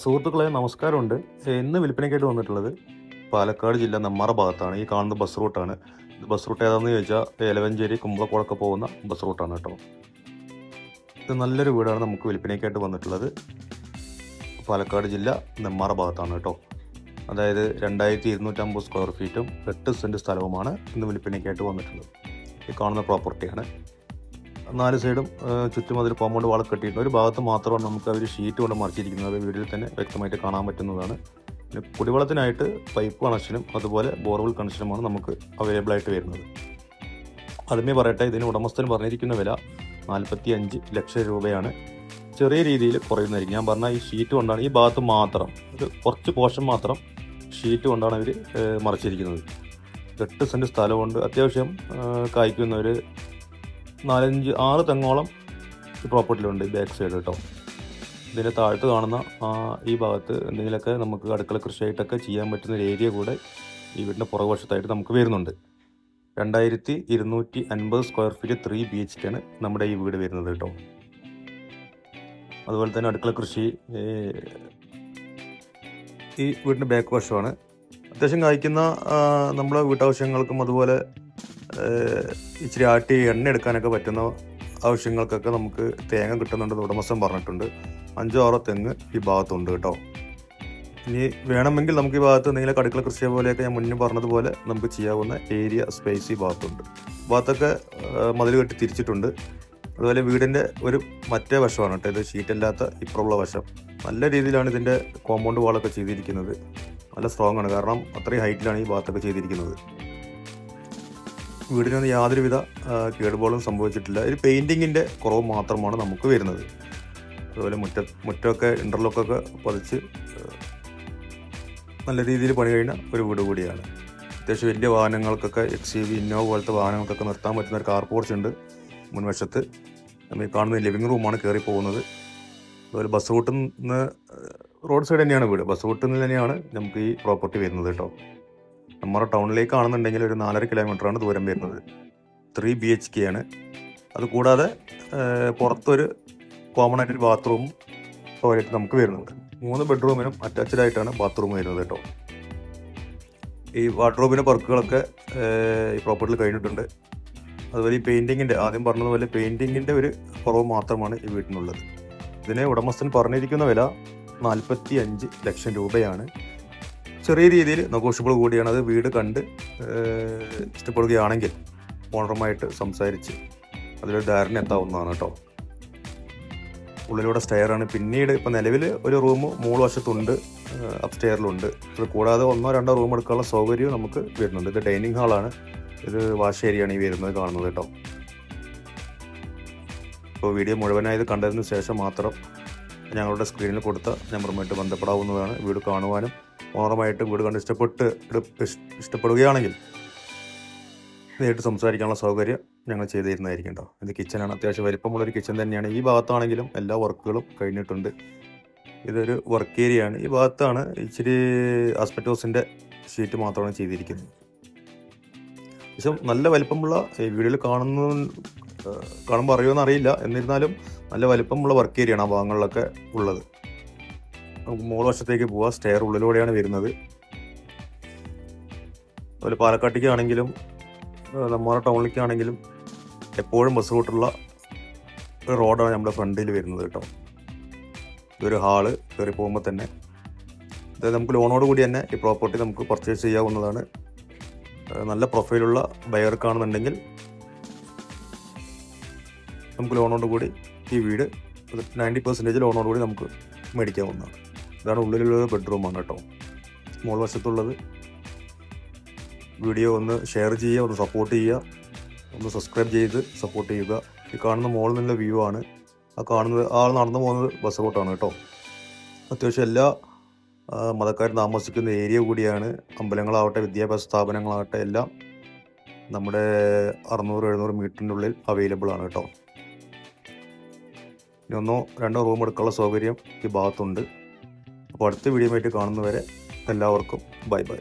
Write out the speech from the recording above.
സുഹൃത്തുക്കളെ നമസ്കാരമുണ്ട്. ഇന്ന് വിൽപ്പനയ്ക്കായിട്ട് വന്നിട്ടുള്ളത് പാലക്കാട് ജില്ല നെമ്മാറ ഭാഗത്താണ്. ഈ കാണുന്ന ബസ് റൂട്ടാണ്. ബസ് റൂട്ട് ഏതാണെന്ന് ചോദിച്ചാൽ എലവഞ്ചേരി കുമ്പളക്കോളൊക്കെ പോകുന്ന ബസ് റൂട്ടാണ് കേട്ടോ. ഇത് നല്ലൊരു വീടാണ് നമുക്ക് വിൽപ്പനയ്ക്കായിട്ട് വന്നിട്ടുള്ളത്. പാലക്കാട് ജില്ല നെമ്മാറ ഭാഗത്താണ് കേട്ടോ. അതായത് രണ്ടായിരത്തി ഇരുന്നൂറ്റമ്പത് സ്ക്വയർ ഫീറ്റും എട്ട് സെന്റ് സ്ഥലവുമാണ് ഇന്ന് വിൽപ്പനയ്ക്കായിട്ട് വന്നിട്ടുള്ളത്. ഈ കാണുന്ന പ്രോപ്പർട്ടിയാണ്. നാല് സൈഡും ചുറ്റും അതിൽ കോമ്പൗണ്ട് വാൾ കെട്ടിയിട്ടുണ്ട്. ഒരു ഭാഗത്ത് മാത്രമാണ് നമുക്ക് അവർ ഷീറ്റ് കൊണ്ട് മറിച്ചിരിക്കുന്നത്. വീഡിയോയിൽ തന്നെ വ്യക്തമായിട്ട് കാണാൻ പറ്റുന്നതാണ്. പിന്നെ കുടിവെള്ളത്തിനായിട്ട് പൈപ്പ് കണക്ഷനും അതുപോലെ ബോർവെൽ കണക്ഷനുമാണ് നമുക്ക് അവൈലബിൾ ആയിട്ട് വരുന്നത്. ആദ്യമേ പറയട്ടെ ഇതിന് ഉടമസ്ഥൻ പറഞ്ഞിരിക്കുന്ന വില നാൽപ്പത്തി അഞ്ച് ലക്ഷം രൂപയാണ്. ചെറിയ രീതിയിൽ കുറയുന്നതായിരിക്കും. ഞാൻ പറഞ്ഞ ഈ ഷീറ്റ് കൊണ്ടാണ് ഈ ഭാഗത്ത് മാത്രം ഒരു കുറച്ച് പോർഷൻ മാത്രം ഷീറ്റ് കൊണ്ടാണ് അവർ മറിച്ചിരിക്കുന്നത്. എട്ട് സെന്റ് സ്ഥലമുണ്ട്. അത്യാവശ്യം കായ്ക്കുന്ന ഒരു നാലഞ്ച് ആറ് തെങ്ങോളം ഈ പ്രോപ്പർട്ടിയിലുണ്ട് ബാക്ക് സൈഡ് കേട്ടോ. ഇതിന്റെ താഴത്ത് കാണുന്ന ഈ ഭാഗത്ത് എന്തെങ്കിലുമൊക്കെ നമുക്ക് അടുക്കള കൃഷിയായിട്ടൊക്കെ ചെയ്യാൻ പറ്റുന്ന ഒരു ഏരിയ കൂടെ ഈ വീടിന്റെ പുറകുവശത്തായിട്ട് നമുക്ക് വരുന്നുണ്ട്. രണ്ടായിരത്തി ഇരുന്നൂറ്റി അൻപത് square feet three B H കെയാണ് നമ്മുടെ ഈ വീട് വരുന്നത് കേട്ടോ. അതുപോലെ തന്നെ അടുക്കള കൃഷി ഈ വീടിന്റെ ബാക്ക് വശമാണ്. അത്യാവശ്യം കായ്ക്കുന്ന നമ്മുടെ വീട്ടാവശ്യങ്ങൾക്കും അതുപോലെ ഇച്ചിരി ആട്ടി എണ്ണ എടുക്കാനൊക്കെ പറ്റുന്ന ആവശ്യങ്ങൾക്കൊക്കെ നമുക്ക് തേങ്ങ കിട്ടുന്നുണ്ടെന്ന് ഉടമസ്ഥൻ പറഞ്ഞിട്ടുണ്ട്. അഞ്ചോ ആറോ തെങ്ങ് ഈ ഭാഗത്തുണ്ട് കേട്ടോ. ഇനി വേണമെങ്കിൽ നമുക്ക് ഈ ഭാഗത്ത് എന്തെങ്കിലും കടുക്കള കൃഷിയെ പോലെയൊക്കെ ഞാൻ മുന്നേ പറഞ്ഞതുപോലെ നമുക്ക് ചെയ്യാവുന്ന ഏരിയ സ്പേസ് ഈ ഭാഗത്തുണ്ട്. ഭാഗത്തൊക്കെ മതിൽ കെട്ടി തിരിച്ചിട്ടുണ്ട്. അതുപോലെ വീടിന്റെ ഒരു മറ്റേ വശമാണ് കേട്ടോ ഇത് ഷീറ്റല്ലാത്ത ഇപ്പുറമുള്ള വശം. നല്ല രീതിയിലാണ് ഇതിന്റെ കോമ്പൗണ്ട് വാളൊക്കെ ചെയ്തിരിക്കുന്നത്. നല്ല സ്ട്രോങ് ആണ്. കാരണം അത്രയും ഹൈറ്റിലാണ് ഈ ഭാഗത്തൊക്കെ ചെയ്തിരിക്കുന്നത്. വീടിനൊന്നും യാതൊരുവിധ കേടുപാടും സംഭവിച്ചിട്ടില്ല. ഒരു പെയിന്റിങ്ങിന്റെ കുറവ് മാത്രമാണ് നമുക്ക് വരുന്നത്. അതുപോലെ മുറ്റ മുറ്റമൊക്കെ ഇന്റർലോക്കൊക്കെ പതിച്ച് നല്ല രീതിയിൽ പണി കഴിഞ്ഞ ഒരു വീട് കൂടിയാണ്. അത്യാവശ്യം വലിയ വാഹനങ്ങൾക്കൊക്കെ എക്സ് യു വി ഇന്നോവ പോലത്തെ വാഹനങ്ങൾക്കൊക്കെ നിർത്താൻ പറ്റുന്ന ഒരു കാർ പോർച്ച് ഉണ്ട് മുൻവശത്ത്. നമ്മൾ കാണുന്ന ലിവിങ് റൂമാണ് കയറി പോകുന്നത്. അതുപോലെ ബസ് റൂട്ടിൽ നിന്ന് റോഡ് സൈഡ് തന്നെയാണ് വീട്. ബസ് റൂട്ടിൽ നിന്ന് തന്നെയാണ് നമുക്ക് ഈ പ്രോപ്പർട്ടി വരുന്നത് കേട്ടോ. നമ്മുടെ ടൗണിലേക്ക് ആണെന്നുണ്ടെങ്കിൽ ഒരു നാലര കിലോമീറ്ററാണ് ദൂരം വരുന്നത്. ത്രീ ബി എച്ച് കെ ആണ്. അത് കൂടാതെ പുറത്തൊരു കോമൺ ആയിട്ടൊരു ബാത്റൂം ടോയ്ലറ്റ് നമുക്ക് വരുന്നുണ്ട്. മൂന്ന് ബെഡ്റൂമിനും അറ്റാച്ച്ഡ് ആയിട്ടാണ് ബാത്റൂം വരുന്നത് കേട്ടോ. ഈ വാർഡ്രോബിന്റെ വർക്കുകളൊക്കെ ഈ പ്രോപ്പർട്ടിയിൽ കഴിഞ്ഞിട്ടുണ്ട്. അതുപോലെ ഈ പെയിന്റിങ്ങിന്റെ ആദ്യം പറഞ്ഞതുപോലെ പെയിന്റിങ്ങിന്റെ ഒരു കുറവ് മാത്രമാണ് ഈ വീട്ടിനുള്ളത്. ഇതിന് ഉടമസ്ഥൻ പറഞ്ഞിരിക്കുന്ന വില നാൽപ്പത്തി അഞ്ച് ലക്ഷം രൂപയാണ്. ചെറിയ രീതിയിൽ നെഗോഷ്യബിൾ കൂടിയാണ്. അത് വീട് കണ്ട് ഇഷ്ടപ്പെടുകയാണെങ്കിൽ ഓണറുമായിട്ട് സംസാരിച്ച് അതിലൊരു ധാരണ എത്താവുന്നതാണ് കേട്ടോ. ഉള്ളിലൂടെ സ്റ്റെയറാണ് പിന്നീട് ഇപ്പം നിലവിൽ ഒരു റൂം മൂന്ന് വശത്തുണ്ട് അപ് സ്റ്റെയറിലുണ്ട് അത് കൂടാതെ ഒന്നോ രണ്ടോ റൂം എടുക്കാനുള്ള സൗകര്യവും നമുക്ക് വരുന്നുണ്ട്. ഇത് ഡൈനിങ് ഹാളാണ് ഇത് വാഷ് ഏരിയയാണ് ഈ വരുന്നത് കാണുന്നത് കേട്ടോ. ഇപ്പോൾ വീഡിയോ മുഴുവനായത് കണ്ടതിന് ശേഷം മാത്രം ഞങ്ങളുടെ സ്ക്രീനിൽ കൊടുത്ത നമ്പറുമായിട്ട് ബന്ധപ്പെടാവുന്നതാണ്. വീട് കാണുവാനും ഓണറുമായിട്ട് വീട് കണ്ട് ഇഷ്ടപ്പെട്ട് ഇഷ്ടപ്പെടുകയാണെങ്കിൽ നേരിട്ട് സംസാരിക്കാനുള്ള സൗകര്യം ഞങ്ങൾ ചെയ്തിരുന്നതായിരിക്കും കേട്ടോ ഇത് കിച്ചനാണ് അത്യാവശ്യം വലിപ്പമുള്ളൊരു കിച്ചൺ തന്നെയാണ്. ഈ ഭാഗത്താണെങ്കിലും എല്ലാ വർക്കുകളും കഴിഞ്ഞിട്ടുണ്ട്. ഇതൊരു വർക്ക് ഏരിയയാണ് ഈ ഭാഗത്താണ് ഇച്ചിരി ആസ്പെറ്റോസിന്റെ ഷീറ്റ് മാത്രമാണ് ചെയ്തിരിക്കുന്നത്. പക്ഷേ നല്ല വലിപ്പമുള്ള ഈ വീഡിയോയിൽ കാണുന്ന കാണുമ്പോൾ അറിയുമെന്ന് അറിയില്ല. എന്നിരുന്നാലും നല്ല വലിപ്പമുള്ള വർക്ക് ഏരിയയാണ് ആ ഭാഗങ്ങളിലൊക്കെ ഉള്ളത്. നമുക്ക് മൂന്ന് വശത്തേക്ക് പോവാം. സ്റ്റെയർ ഉള്ളിലൂടെയാണ് വരുന്നത്. അതുപോലെ പാലക്കാട്ടിക്കാണെങ്കിലും നമ്മുടെ ടൗണിലേക്കാണെങ്കിലും എപ്പോഴും ബസ് റൂട്ടുള്ള ഒരു റോഡാണ് നമ്മുടെ ഫ്രണ്ടിൽ വരുന്നത് കേട്ടോ. ഇതൊരു ഹാൾ കയറി പോകുമ്പോൾ തന്നെ. അതായത് നമുക്ക് ലോണോട് കൂടി തന്നെ ഈ പ്രോപ്പർട്ടി നമുക്ക് പർച്ചേസ് ചെയ്യാവുന്നതാണ്. നല്ല പ്രൊഫൈലുള്ള ബയർക്കാണെന്നുണ്ടെങ്കിൽ നമുക്ക് ലോണോട് കൂടി ഈ വീട് നയന്റി പെർസെന്റേജ് ലോണോട് കൂടി നമുക്ക് മേടിക്കാവുന്നതാണ് ഇതാണ് ഉള്ളിലുള്ള ബെഡ്റൂമാണ് കേട്ടോ. മോൾ വശത്തുള്ളത്. വീഡിയോ ഒന്ന് ഷെയർ ചെയ്യുക ഒന്ന് സപ്പോർട്ട് ചെയ്യുക ഒന്ന് സബ്സ്ക്രൈബ് ചെയ്ത് സപ്പോർട്ട് ചെയ്യുക. ഈ കാണുന്ന മോളിൽ നിന്നുള്ള വ്യൂ ആണ്. ആ കാണുന്നത് ആൾ നടന്നു പോകുന്നത് ബസ് റൂട്ടാണ് കേട്ടോ. അത്യാവശ്യം എല്ലാ മതക്കാരും താമസിക്കുന്ന ഏരിയ കൂടിയാണ്. അമ്പലങ്ങളാവട്ടെ വിദ്യാഭ്യാസ സ്ഥാപനങ്ങളാവട്ടെ എല്ലാം നമ്മുടെ അറുന്നൂറ് എഴുന്നൂറ് മീറ്ററിന്റെ ഉള്ളിൽ അവൈലബിൾ ആണ് കേട്ടോ. ഇനി ഒന്നോ രണ്ടോ റൂം എടുക്കാനുള്ള സൗകര്യം ഈ ഭാഗത്തുണ്ട്. അപ്പോൾ അടുത്ത വീഡിയോ ആയിട്ട് കാണുന്നവരെ എല്ലാവർക്കും ബൈ ബൈ